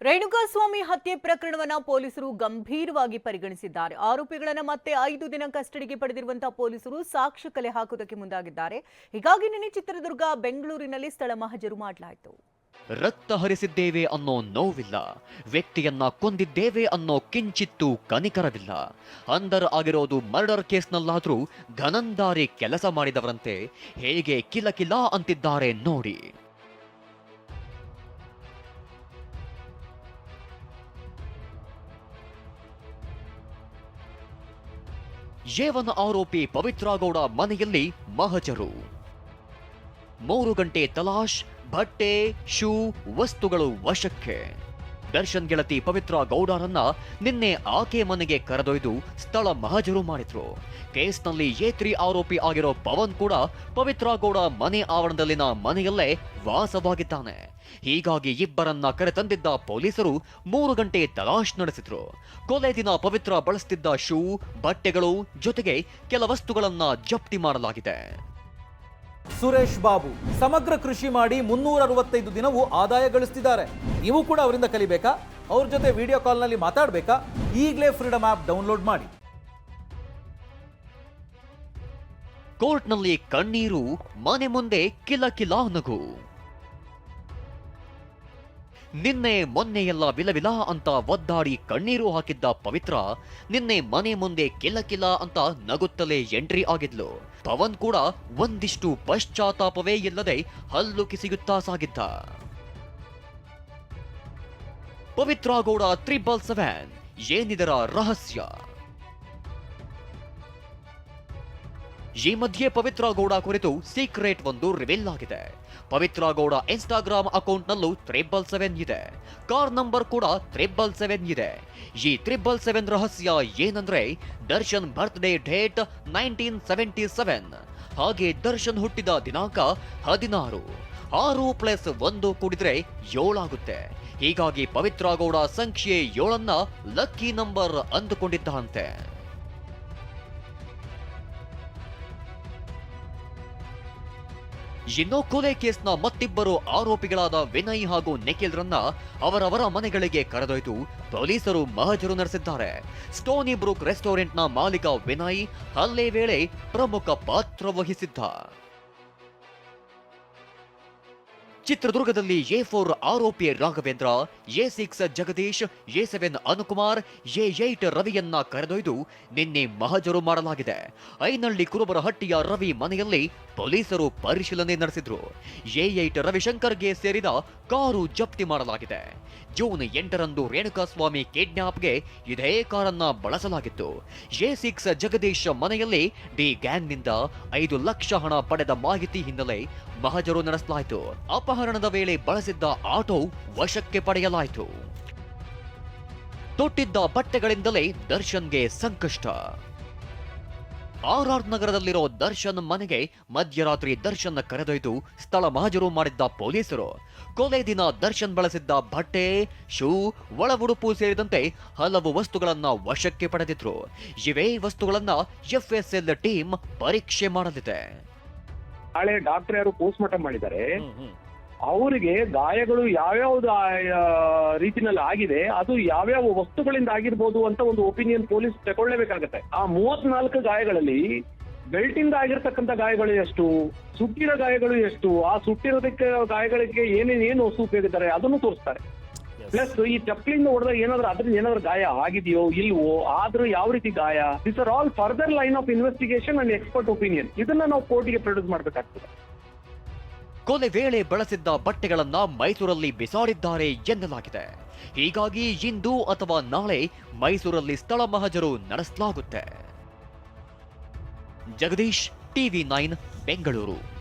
ರೇಣುಕಾಸ್ವಾಮಿ ಹತ್ಯೆ ಪ್ರಕರಣವನ್ನ ಪೊಲೀಸರು ಗಂಭೀರವಾಗಿ ಪರಿಗಣಿಸಿದ್ದಾರೆ. ಆರೋಪಿಗಳನ್ನು ಮತ್ತೆ ಐದು ದಿನ ಕಸ್ಟಡಿಗೆ ಪಡೆದಿರುವಂತಹ ಪೊಲೀಸರು ಸಾಕ್ಷ್ಯ ಕಲೆ ಹಾಕುವುದಕ್ಕೆ ಮುಂದಾಗಿದ್ದಾರೆ. ಹೀಗಾಗಿ ನಿನ್ನೆ ಚಿತ್ರದುರ್ಗ, ಬೆಂಗಳೂರಿನಲ್ಲಿ ಸ್ಥಳ ಮಹಜರು ಮಾಡಲಾಯಿತು. ರಕ್ತ ಹರಿಸಿದ್ದೇವೆ ಅನ್ನೋ ನೋವಿಲ್ಲ. ವ್ಯಕ್ತಿಯನ್ನ ಕೊಂದಿದ್ದೇವೆ ಅನ್ನೋ ಕಿಂಚಿತ್ತೂ ಕನಿಕರವಿಲ್ಲ. ಅಂದರ್ ಆಗಿರೋದು ಮರ್ಡರ್ ಕೇಸ್ನಲ್ಲಾದ್ರೂ ಘನಂದಾರಿ ಕೆಲಸ ಮಾಡಿದವರಂತೆ ಹೇಗೆ ಕಿಲಕಿಲ ಅಂತಿದ್ದಾರೆ ನೋಡಿ. ಯೇವನ ಆರೋಪಿ ಪವಿತ್ರ ಗೌಡ ಮನೆಯಲ್ಲಿ ಮಹಜರು. ಮೂರು ಗಂಟೆ ತಲಾಶ್ ಬಟ್ಟೆ ಶೂ ವಸ್ತುಗಳು ವಶಕ್ಕೆ. ದರ್ಶನ್ ಗೆಳತಿ ಪವಿತ್ರ ಗೌಡರನ್ನ ನಿನ್ನೆ ಆಕೆ ಮನೆಗೆ ಕರೆದೊಯ್ದು ಸ್ಥಳ ಮಹಜರು ಮಾಡಿದ್ರು. ಕೇಸ್ನಲ್ಲಿ ಏತ್ರಿ ತ್ರೀ ಆರೋಪಿ ಆಗಿರೋ ಪವನ್ ಕೂಡ ಪವಿತ್ರ ಗೌಡ ಮನೆ ಆವರಣದಲ್ಲಿನ ಮನೆಯಲ್ಲೇ ವಾಸವಾಗಿದ್ದಾನೆ. ಹೀಗಾಗಿ ಇಬ್ಬರನ್ನ ಕರೆತಂದಿದ್ದ ಪೊಲೀಸರು ಮೂರು ಗಂಟೆ ತಲಾಶ್ ನಡೆಸಿದ್ರು. ಕೊಲೆ ದಿನ ಪವಿತ್ರ ಬಳಸ್ತಿದ್ದ ಶೂ, ಬಟ್ಟೆಗಳು ಜೊತೆಗೆ ಕೆಲ ವಸ್ತುಗಳನ್ನ ಜಪ್ತಿ ಮಾಡಲಾಗಿದೆ. ಸುರೇಶ್ ಬಾಬು ಸಮಗ್ರ ಕೃಷಿ ಮಾಡಿ ಮುನ್ನೂರ ಅರವತ್ತೈದು ದಿನವೂ ಆದಾಯ ಗಳಿಸ್ತಿದ್ದಾರೆ. ನೀವು ಕೂಡ ಅವರಿಂದ ಕಲಿಬೇಕಾ? ಅವ್ರ ಜೊತೆ ವಿಡಿಯೋ ಕಾಲ್ನಲ್ಲಿ ಮಾತಾಡಬೇಕಾ? ಈಗಲೇ ಫ್ರೀಡಮ್ ಆ್ಯಪ್ ಡೌನ್ಲೋಡ್ ಮಾಡಿ. ಕೋರ್ಟ್ನಲ್ಲಿ ಕಣ್ಣೀರು, ಮನೆ ಮುಂದೆ ಕಿಲ ಕಿಲ ನಗು. ನಿನ್ನೆ ಮೊನ್ನೆಯೆಲ್ಲ ವಿಲವಿಲ ಅಂತ ಒದ್ದಾಡಿ ಕಣ್ಣೀರು ಹಾಕಿದ್ದ ಪವಿತ್ರ, ನಿನ್ನೆ ಮನೆ ಮುಂದೆ ಕಿಲ ಕಿಲ ಅಂತ ನಗುತ್ತಲೇ ಎಂಟ್ರಿ ಆಗಿದ್ಲು. ಪವನ್ ಕೂಡ ಒಂದಿಷ್ಟು ಪಶ್ಚಾತ್ತಾಪವೇ ಇಲ್ಲದೆ ಹಲ್ಲು ಕಿಸಿಯುತ್ತಾ ಸಾಗಿದ್ದ. ಪವಿತ್ರ ಗೌಡ ತ್ರಿಬಲ್ ಸೆವೆನ್, ಏನಿದರ ರಹಸ್ಯ? ಈ ಮಧ್ಯೆ ಪವಿತ್ರ ಗೌಡ ಕುರಿತು ಸೀಕ್ರೆಟ್ ಒಂದು ರಿವೀಲ್ ಆಗಿದೆ. ಪವಿತ್ರ ಗೌಡ ಇನ್ಸ್ಟಾಗ್ರಾಮ್ ಅಕೌಂಟ್ನಲ್ಲೂ ತ್ರಿಬಲ್ ಸೆವೆನ್ ಇದೆ. ಕಾರ್ ನಂಬರ್ ಕೂಡ ತ್ರಿಬಲ್ ಸೆವೆನ್ ಇದೆ. ಈ ತ್ರಿಬಲ್ ಸೆವೆನ್ ರಹಸ್ಯ ಏನಂದ್ರೆ Darshan birthday date nineteen seventy seven ಹಾಗೆ ದರ್ಶನ್ ಹುಟ್ಟಿದ ದಿನಾಂಕ ಹದಿನಾರು. ಆರು ಪ್ಲಸ್ ಒಂದು ಕೂಡಿದ್ರೆ ಏಳಾಗುತ್ತೆ. ಹೀಗಾಗಿ ಪವಿತ್ರ ಗೌಡ ಸಂಖ್ಯೆ ಏಳನ್ನ ಲಕ್ಕಿ ನಂಬರ್ ಅಂದುಕೊಂಡಿದ್ದಂತೆ ಇನ್ನು ಕೊಲೆ ಕೇಸ್ನ ಮತ್ತಿಬ್ಬರು ಆರೋಪಿಗಳಾದ ವಿನಯ್ ಹಾಗೂ ನಿಖಿಲ್ರನ್ನ ಅವರವರ ಮನೆಗಳಿಗೆ ಕರೆದೊಯ್ದು ಪೊಲೀಸರು ಮಹಜರು ನಡೆಸಿದ್ದಾರೆ. ಸ್ಟೋನಿ ಬ್ರೂಕ್ ರೆಸ್ಟೋರೆಂಟ್ನ ಮಾಲೀಕ ವಿನಯ್ ಹಲ್ಲೆ ವೇಳೆ ಪ್ರಮುಖ ಪಾತ್ರ ವಹಿಸಿದ್ದ. ಚಿತ್ರದುರ್ಗದಲ್ಲಿ ಎ ಫೋರ್ ಆರೋಪಿ Raghavendra, A six Jagadish, A seven Anukumar, A eight ರವಿಯನ್ನ ಕರೆದೊಯ್ದು ನಿನ್ನೆ ಮಹಜರು ಮಾಡಲಾಗಿದೆ. ಐನಳ್ಳಿ ಕುರುಬರಹಟ್ಟಿಯ ರವಿ ಮನೆಯಲ್ಲಿ ಪೊಲೀಸರು ಪರಿಶೀಲನೆ ನಡೆಸಿದ್ರು. ಎ ಏಟ್ ರವಿಶಂಕರ್ಗೆ ಸೇರಿದ ಕಾರು ಜಪ್ತಿ ಮಾಡಲಾಗಿದೆ. ಜೂನ್ ಎಂಟರಂದು ರೇಣುಕಾಸ್ವಾಮಿ ಕಿಡ್ನಾಪ್ಗೆ ಇದೇ ಕಾರನ್ನ ಬಳಸಲಾಗಿತ್ತು. ಎ ಸಿಕ್ಸ್ ಜಗದೀಶ್ ಮನೆಯಲ್ಲಿ ಡಿ ಗ್ಯಾಂಗ್ನಿಂದ ಐದು ಲಕ್ಷ ಹಣ ಪಡೆದ ಮಾಹಿತಿ ಹಿನ್ನೆಲೆ ಮಹಜರು ನಡೆಸಲಾಯಿತು. ಅಪಹರಣದ ವೇಳೆ ಬಳಸಿದ್ದ ಆಟೋ ವಶಕ್ಕೆ ಪಡೆಯಲಾಯಿತು. ತೊಟ್ಟಿದ್ದ ಬಟ್ಟೆಗಳಿಂದಲೇ ದರ್ಶನ್ಗೆ ಸಂಕಷ್ಟ. ಆರ್ ಆರ್ ನಗರದಲ್ಲಿರೋ ದರ್ಶನ್ ಮನೆಗೆ ಮಧ್ಯರಾತ್ರಿ ದರ್ಶನ್ ಕರೆದೊಯ್ದು ಸ್ಥಳ ಮಹಜರು ಮಾಡಿದ್ದ ಪೊಲೀಸರು. ಕೊಲೆ ದಿನ ದರ್ಶನ್ ಬಳಸಿದ್ದ ಬಟ್ಟೆ ಶೂ ಒಳ ಉಡುಪು ಸೇರಿದಂತೆ ಹಲವು ವಸ್ತುಗಳನ್ನ ವಶಕ್ಕೆ ಪಡೆದಿದ್ರು. ಇವೇ ವಸ್ತುಗಳನ್ನ ಎಫ್ಎಸ್ಎಲ್ ಟೀಮ್ ಪರೀಕ್ಷೆ ಮಾಡಲಿದೆ. ನಾಳೆ ಡಾಕ್ಟರ್ ಯಾರು ಪೋಸ್ಟ್ ಮಾರ್ಟಮ್ ಮಾಡಿದ್ದಾರೆ ಅವರಿಗೆ ಗಾಯಗಳು ಯಾವ್ಯಾವ್ದು ರೀತಿನಲ್ಲಿ ಆಗಿದೆ ಅದು ಯಾವ್ಯಾವ ವಸ್ತುಗಳಿಂದ ಆಗಿರ್ಬೋದು ಅಂತ ಒಂದು ಒಪಿನಿಯನ್ ಪೊಲೀಸ್ ತಗೊಳ್ಳೇಬೇಕಾಗತ್ತೆ. ಆ ಮೂವತ್ನಾಲ್ಕು ಗಾಯಗಳಲ್ಲಿ ಬೆಲ್ಟಿಂದ ಇಂದ ಆಗಿರ್ತಕ್ಕಂಥ ಗಾಯಗಳು ಎಷ್ಟು? ಸುಟ್ಟಿರೋ ಗಾಯಗಳು ಎಷ್ಟು? ಆ ಸುಟ್ಟಿರೋದಕ್ಕೆ ಗಾಯಗಳಿಗೆ ಏನೇನು ಏನು ವಸ್ತು ಉಪಯೋಗಿದ್ದಾರೆ ಅದನ್ನು ತೋರಿಸ್ತಾರೆ. ಪ್ಲಸ್ ಈ ಚಪ್ಪಲಿಂದ ಹೊಡೆದ ಏನಾದ್ರೂ ಅದ್ರಿಂದ ಏನಾದ್ರೂ ಗಾಯ ಆಗಿದೆಯೋ ಇಲ್ವೋ ಆದ್ರೂ ಯಾವ ರೀತಿ ಗಾಯ? This are all further line of investigation and expert opinion ಇದನ್ನ ನಾವು ಕೋರ್ಟಿಗೆ ಪ್ರೊಡ್ಯೂಸ್ ಮಾಡ್ಬೇಕಾಗ್ತದೆ. ಕೊಲೆ ವೇಳೆ ಬಳಸಿದ್ದ ಬಟ್ಟೆಗಳನ್ನ ಮೈಸೂರಲ್ಲಿ ಬಿಸಾಡಿದ್ದಾರೆ ಎನ್ನಲಾಗಿದೆ. ಹೀಗಾಗಿ ಇಂದು ಅಥವಾ ನಾಳೆ ಮೈಸೂರಲ್ಲಿ ಸ್ಥಳ ಮಹಜರು ನಡೆಸಲಾಗುತ್ತೆ. Jagadish TV nine, Bengaluru.